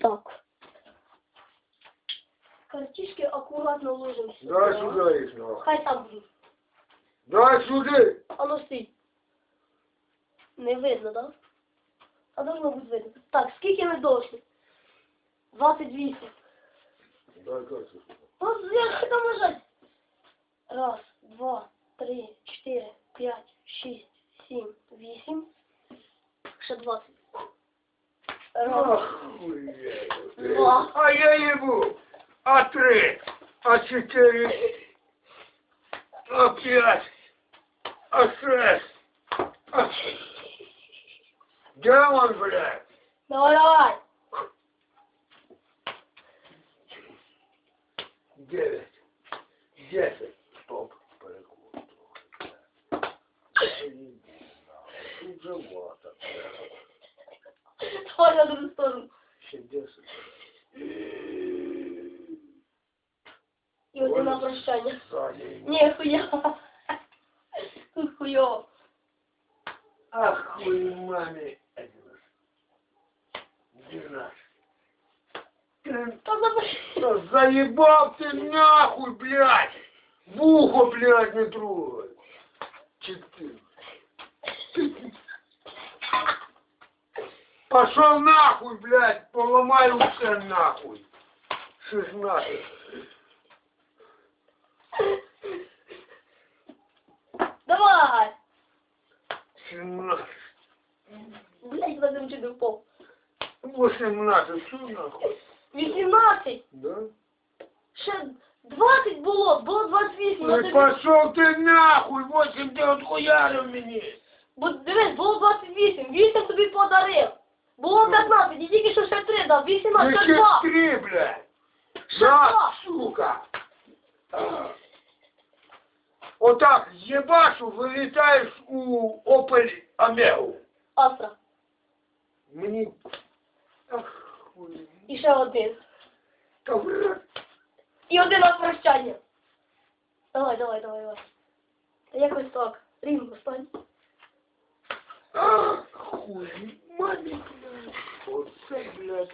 Так. Картишки аккуратно ложим сюда. Дай сюди їх, нахуй. Хай там будуть. Дай сюди. А ну стій. Не видно, так? Да? А должно бути видно. Так, скільки ми дошли? 28. Дай карту. Ну, як там лежать? Раз, два, три, чотири, п'ять, шість, сім, вісім. Ще двадцять. Раз, Охуєть. Два. А я їбу. А три. А чотири. А п'ять. А шесть. А... Де он, блядь? давай, давай. Дев'ять. Десять. Стоп. Перекур трохи. Тут живота. Давай на другу сторону. Ще десять. І один на прощання. Ззаді. Ні, хуя. Тут хуйово. Ах, хуй мамі. Двенадцать. Та запиши. Да заебал ты нахуй, блядь! В ухо, блядь, не трогай! Четыре. Пошел нахуй, блядь, поломаю все нахуй. Шестнадцать. Давай. Семнадцать. Блять, Вадим чуть не впав. Восемнадцать. Что нахуй? 18. Да? Ще 20 було, було 28. Ну я тобі- пошел ты нахуй, восемь ты отхуярил мне. Бо дивись, було 28, 8 тобі подарив. Було 15, і тільки що ще 3 дав, 18, ще Еще 2. три, блядь. Ще На, 2. сука. А. Вот так ебашу, вылетаешь у Opel Омегу. Астра. Мне... Ах, хуй. І ще один. Да, блядь. І один на прощання. Давай, давай, давай, давай. Та якось так. Рівно стань. Ах, хуй. money blood, food blood,